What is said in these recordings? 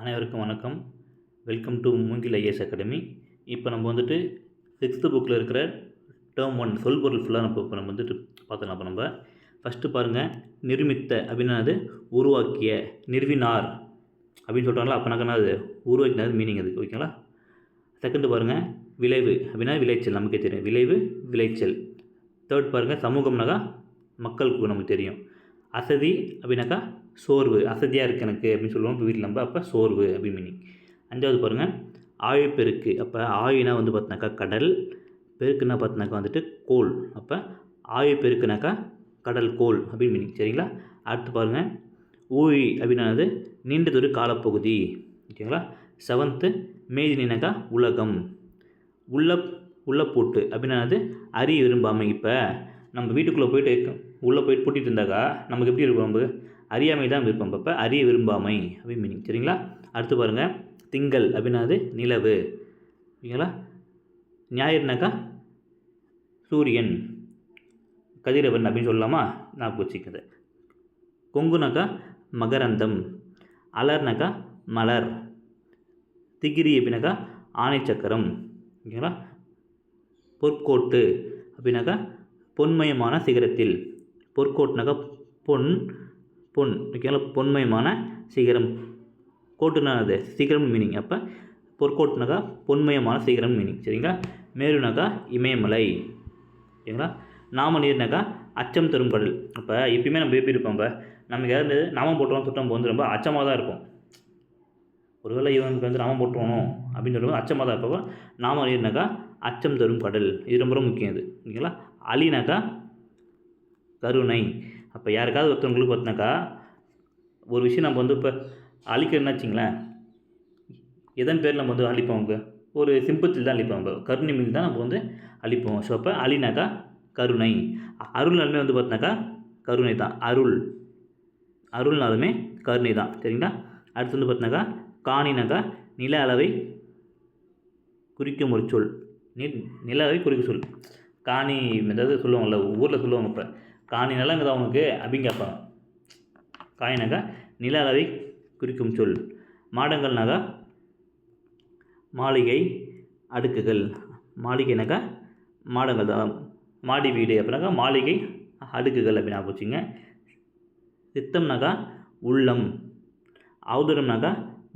அனைவருக்கும் வணக்கம். Welcome to Moongil IAS academy இப்போ நம்ம வந்துட்டு சிக்ஸ்த்து புக்கில் இருக்கிற டேர்ம் ஒன் சொல்பொருள் ஃபுல்லாக நம்ம இப்போ நம்ம வந்துட்டு பார்த்தலாம் இப்போ நம்ம ஃபஸ்ட்டு பாருங்கள் நிர்மித்த அப்படின்னா அது உருவாக்கிய நிறுவினார் அப்படின்னு சொல்கிறாங்களா அப்போனாக்கா அது உருவாக்கினது மீனிங் அது ஓகேங்களா செகண்டு பாருங்கள் விளைவு அப்படின்னா விளைச்சல் நமக்கே தெரியும். விளைவு விளைச்சல். தேர்ட் பாருங்கள் சமூகம்னாக்கா மக்களுக்கு நமக்கு தெரியும். அசதி அப்படின்னாக்கா சோர்வு. அசதியாக இருக்குது எனக்கு அப்படின்னு சொல்லுவோம். இப்போ வீட்டில் நம்ம அப்போ சோர்வு அப்படின்னு மீனிங் அஞ்சாவது பாருங்கள் ஆழிப்பெருக்கு அப்போ ஆழினா வந்து பார்த்தினாக்கா கடல். பெருக்குன்னா பார்த்தினாக்கா வந்துட்டு கோல் அப்போ ஆழிப்பெருக்குனாக்கா கடல் கோல் அப்படின்னு மீனிங் சரிங்களா? அடுத்து பாருங்கள் ஊழி அப்படின்னாது நீண்டதொரு காலப்பகுதி. ஓகேங்களா? செவன்த்து மேதினாக்கா உலகம். உள்ள உள்ளப்பூட்டு அப்படின்னாது அறிய விரும்பாமை. இப்போ நம்ம வீட்டுக்குள்ளே போயிட்டு உள்ளே போயிட்டு பூட்டிட்டு இருந்தாக்கா நமக்கு எப்படி இருக்கும் நமக்கு அறியாமை தான் விருப்பம். அப்போ அறிய விரும்பாமை அப்படின்னு மீனிங் சரிங்களா? அடுத்து பாருங்கள் திங்கள் அப்படின்னா அது நிலவு. ஓகேங்களா ஞாயிறுனாக்கா சூரியன் கதிரவன் அப்படின்னு சொல்லலாமா? நான் வச்சுக்கிறது கொங்குனாக்கா மகரந்தம். அலர்னாக்கா மலர். திகிரி அப்படின்னாக்கா ஆணை சக்கரம் ஓகேங்களா பொற்கோட்டு அப்படின்னாக்கா பொன்மயமான சிகரத்தில். பொற்கோட்னக பொன் பொன். ஓகேங்களா? பொன்மயமான சிகரம். கோட்டுனா அது சிகரம் மீனிங் அப்போ பொற்கோட்னகா பொன்மயமான சிகரம் மீனிங் சரிங்களா? மேருநகா இமயமலை. ஓகேங்களா? நாம நீர்னாக்கா அச்சம் தரும் கடல். அப்போ எப்பயுமே நம்ம எப்படி இருப்போம் இப்போ நமக்கு ஏதாவது நாமம் போட்டுருவோம் சுட்டம் வந்து ரொம்ப அச்சமாக தான் இருக்கும். ஒருவேளை இவனுக்கு வந்து நாமம் போட்டுருவோம் அப்படின்னு சொல்லும்போது அச்சமாக தான் இருப்போம் நாம நீர்னாக்கா அச்சம் தரும் கடல். இது ரொம்ப ரொம்ப முக்கியம் இது. ஓகேங்களா? அலினாக்கா கருணை. அப்போ யாருக்காவது ஒருத்தவங்களுக்கு பார்த்தினாக்கா ஒரு விஷயம் நம்ம வந்து இப்போ அழிக்கிறதுனா வச்சிங்களேன் எதன் பேர் நம்ம வந்து அழிப்போம் அவங்க? ஒரு சிம்பத்தில் தான் அழிப்போம் நம்ம கருணை மீது தான் நம்ம வந்து அழிப்போம். ஸோ அப்போ அழினாக்கா கருணை. அருள்னாலுமே வந்து பார்த்தினாக்கா கருணை தான். அருள். அருள்னாலுமே கருணை தான். சரிங்களா? அடுத்து வந்து பார்த்தினாக்கா காணினாக்கா நில அளவை குறிக்கும் ஒரு சொல். நி நில அளவை குறிக்க சொல். காணி ஏதாவது சொல்லுவாங்கள்ல ஊரில் சொல்லுவாங்க இப்போ காணி நிலங்குது அவனுக்கு அப்படின்னு கேட்பாங்க. காயினாக்கா நில அளவை குறிக்கும் சொல். மாடங்கள்னாக்கா மாளிகை அடுக்குகள். மாளிகைனாக்கா மாடங்கள். தான் மாடி வீடு அப்படின்னாக்கா மாளிகை அடுக்குகள் அப்படின்னு போச்சுங்க சித்தம்னாக்கா உள்ளம். அவதூரம்னாக்கா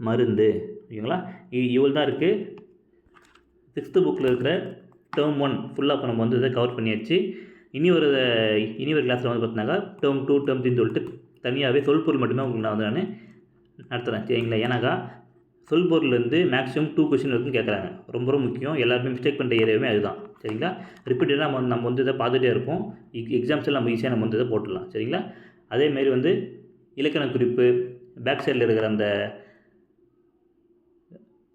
மருந்து. ஓகேங்களா? இவள் தான் இருக்குது சிக்ஸ்த்து புக்கில் இருக்கிற டேர்ம் ஒன் ஃபுல்லாக இப்போ நம்ம வந்து இதை கவர் பண்ணியாச்சு. இனி ஒரு இனி ஒரு கிளாஸில் வந்து பார்த்தினாக்கா டேர்ம் டூ டேர்ம் த்ரீன்னு சொல்லிட்டு தனியாகவே சொல்பொருள் மட்டுமே உங்களுக்கு நான் வந்து நான் நடத்துகிறேன் சரிங்களா? ஏன்னாக்கா சொல்பொருள்லேருந்து மேக்ஸிமம் டூ கொஷின் வரைக்கும் கேட்குறாங்க ரொம்ப ரொம்ப முக்கியம். எல்லாருமே மிஸ்டேக் பண்ணுற ஏரியாவே அதுதான். சரிங்களா? ரிப்பீட்டடாக நம்ம நம்ம வந்து இதை பார்த்துட்டே இருப்போம். எக்ஸாம்ஸில் நம்ம ஈஸியாக நம்ம வந்து இதை போட்டுடலாம். சரிங்களா? அதேமாரி வந்து இலக்கண குறிப்பு பேக் சைடில் இருக்கிற அந்த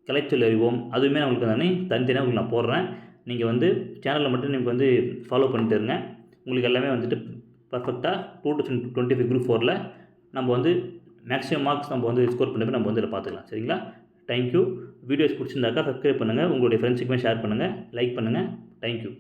கலைச்சொல் அறிவோம் அதுவுமே நம்மளுக்கு நான் தனித்தனியாக உங்களுக்கு நான் போடுறேன். நீங்கள் வந்து சேனலில் மட்டும் நீங்கள் வந்து ஃபாலோ பண்ணிட்டு இருங்க. உங்களுக்கு எல்லாமே வந்துட்டு பர்ஃபெக்டாக two thousand twenty five group ஃபோரில் நம்ம வந்து மேக்ஸிமம் மார்க்ஸ் நம்ம வந்து ஸ்கோர் பண்ணி நம்ம வந்து இதில் பார்த்துக்கலாம். சரிங்களா? தேங்க்யூ வீடியோஸ் பிடிச்சிருந்தாக்கா சப்ஸ்கிரைப் பண்ணுங்கள் உங்களுடைய ஃப்ரெண்ட்ஸுக்குமே ஷேர் பண்ணுங்கள் லைக் பண்ணுங்கள் தேங்க்யூ